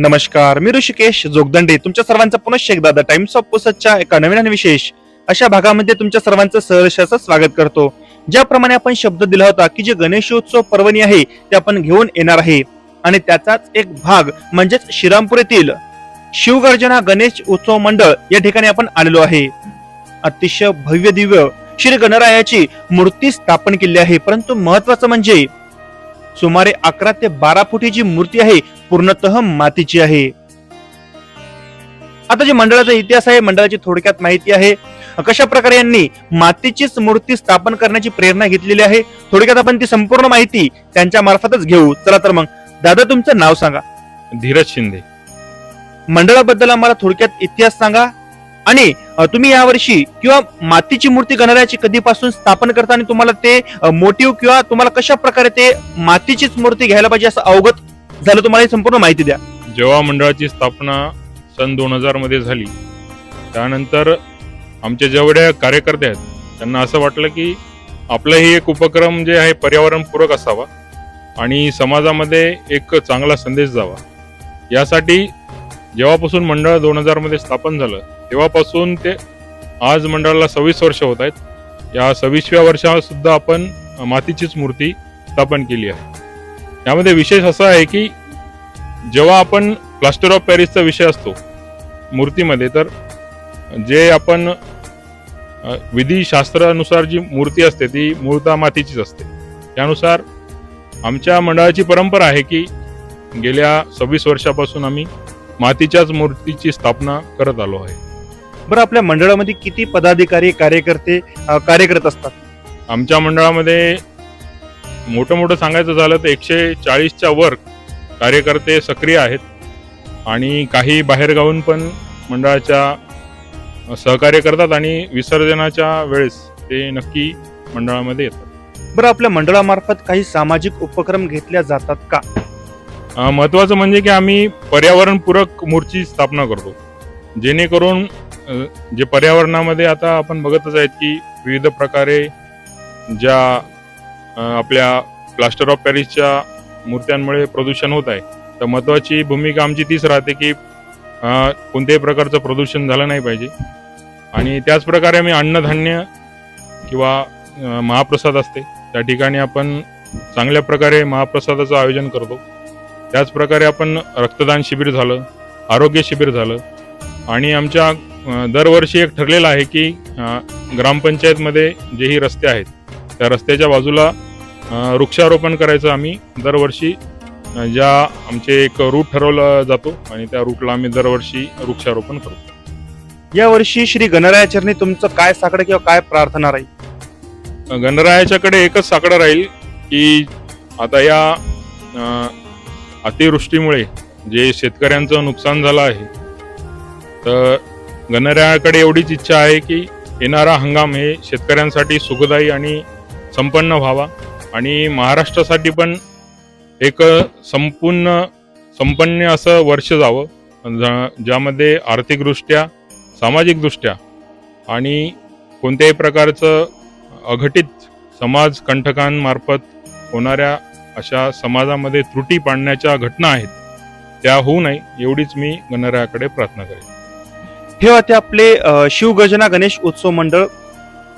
नमस्कार मी ऋषिकेश जोगदंडे. तुमच्या सर्वांचं पुनश्च एकदा द टाइम्स ऑफ पुसतच्या एका नवीन आणि विशेष अशा भागामध्ये तुमच्या सर्वांचं सहर्षाचं स्वागत करतो. ज्याप्रमाणे आपण शब्द दिला होता की जे गणेशोत्सव पर्वणी आहे ते आपण घेऊन येणार आहे. आणि त्याचाच एक भाग म्हणजेच श्रीरामपूर येथील शिवगर्जना गणेश उत्सव मंडळ या ठिकाणी आपण आलेलो आहे. अतिशय भव्य दिव्य श्री गणरायाची मूर्ती स्थापन केली आहे. परंतु महत्वाचं म्हणजे सुमारे अकरा ते बारा फुटी जी मूर्ती आहे पूर्णतः मातीची आहे. आता जे मंडळाचा इतिहास आहे मंडळाची थोडक्यात माहिती आहे कशा प्रकारे यांनी मातीचीच मूर्ती स्थापन करण्याची प्रेरणा घेतलेली आहे थोडक्यात आपण ती संपूर्ण माहिती त्यांच्या मार्फतच घेऊ. चला तर मग दादा तुमचं नाव सांगा. धीरज शिंदे. मंडळाबद्दल आम्हाला थोडक्यात इतिहास सांगा. आणि तुम्ही यावर्षी किंवा मातीची मूर्ती गणरायाची कधीपासून स्थापन करता आणि तुम्हाला ते मोटिव्ह किंवा तुम्हाला कशा प्रकारे ते मातीचीच मूर्ती घ्यायला पाहिजे असं अवगत झालं तुम्हाला ही संपूर्ण माहिती द्या. जेव्हा मंडळाची स्थापना सन दोन हजारमध्ये झाली त्यानंतर आमच्या जेवढे कार्यकर्ते आहेत त्यांना असं वाटलं की आपलाही एक उपक्रम जे आहे पर्यावरणपूरक असावा आणि समाजामध्ये एक चांगला संदेश जावा. यासाठी जेव्हापासून मंडळ दोन हजारमध्ये स्थापन झालं तेव्हापासून ते आज मंडळाला सव्वीस वर्ष होत आहेत. या सव्वीसव्या वर्षात सुद्धा आपण मातीचीच मूर्ती स्थापन केली आहे. यामध्ये विशेष असा आहे की जेव्हा आपण प्लास्टर ऑफ पॅरिसचा विषय असतो मूर्तीमध्ये तर जे आपण विधीशास्त्रानुसार जी मूर्ती असते ती मूळता मातीचीच असते. त्यानुसार आमच्या मंडळाची परंपरा आहे की गेल्या सव्वीस वर्षापासून आम्ही मातीच्याच मूर्तीची स्थापना करत आलो आहे. बरं आपल्या मंडळामध्ये किती पदाधिकारी कार्यकर्ते अ, कार्य करत असतात? आमच्या मंडळामध्ये मोठं मोठं सांगायचं झालं तर एकशे चाळीसच्या वर कार्यकर्ते सक्रिय आहेत आणि काही बाहेरगावून पण मंडळाच्या सहकार्य करतात आणि विसर्जनाच्या वेळेस ते नक्की मंडळामध्ये येतात. बरं आपल्या मंडळामार्फत काही सामाजिक उपक्रम घेतल्या जातात का? अं, महत्त्वाचं म्हणजे की आम्ही पर्यावरणपूरक मूर्ती स्थापना करतो. जेणेकरून जे पर्यावरणामध्ये आता आपण बघतच आहेत की विविध प्रकारे ज्या आपल्या प्लास्टर ऑफ पॅरिसच्या मूर्त्यांमुळे प्रदूषण होत आहे. तर महत्त्वाची भूमिका आमची तीच राहते की कोणत्याही प्रकारचं प्रदूषण झालं नाही पाहिजे. आणि त्याच प्रकारे आम्ही अन्नधान्य किंवा महाप्रसाद असते. त्या ठिकाणी आपण चांगल्या प्रकारे महाप्रसादाचं आयोजन करतो. त्याचप्रकारे आपण रक्तदान शिबिर झालं आरोग्य शिबिर झालं. आणि आमच्या दरवर्षी एक ठरलेलं आहे की ग्रामपंचायतमध्ये जेही रस्ते आहेत त्या रस्त्याच्या बाजूला वृक्षारोपण करायचं आम्ही दरवर्षी ज्या आमचे एक रूट ठरवला जातो आणि त्या रूटला आम्ही दरवर्षी वृक्षारोपण करतो यावर्षी श्री गणरायाचरणी तुमचं काय साकडं किंवा काय प्रार्थना राहील? गणरायाच्याकडे एकच साकडं राहील की आता या अतिवृष्टीमुळे जे शेतकऱ्यांचं नुकसान झालं आहे तर गणरायाकडे एवढीच इच्छा आहे की येणारा हंगाम हे शेतकऱ्यांसाठी सुखदायी आणि संपन्न व्हावा. आणि महाराष्ट्रासाठी पण एक संपूर्ण संपन्न असं वर्ष जावं. ज- ज्यामध्ये आर्थिकदृष्ट्या सामाजिकदृष्ट्या आणि कोणत्याही प्रकारचं अघटित समाज कंठकांमार्फत होणाऱ्या अशा समाजामध्ये त्रुटी पाडण्याच्या घटना आहेत त्या होऊ नये एवढीच मी गणरायाकडे प्रार्थना करेन. हे होते आपले शिवगजना शिवगर्जना गणेश उत्सव मंडळ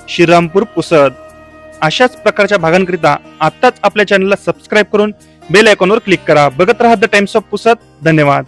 श्रीरामपूर पुसद. अशाच प्रकारच्या भागांकरिता आत्ताच आपल्या चॅनलला सबस्क्राईब करून बेल आयकॉनवर क्लिक करा. बघत राहा द टाइम्स ऑफ पुसद धन्यवाद.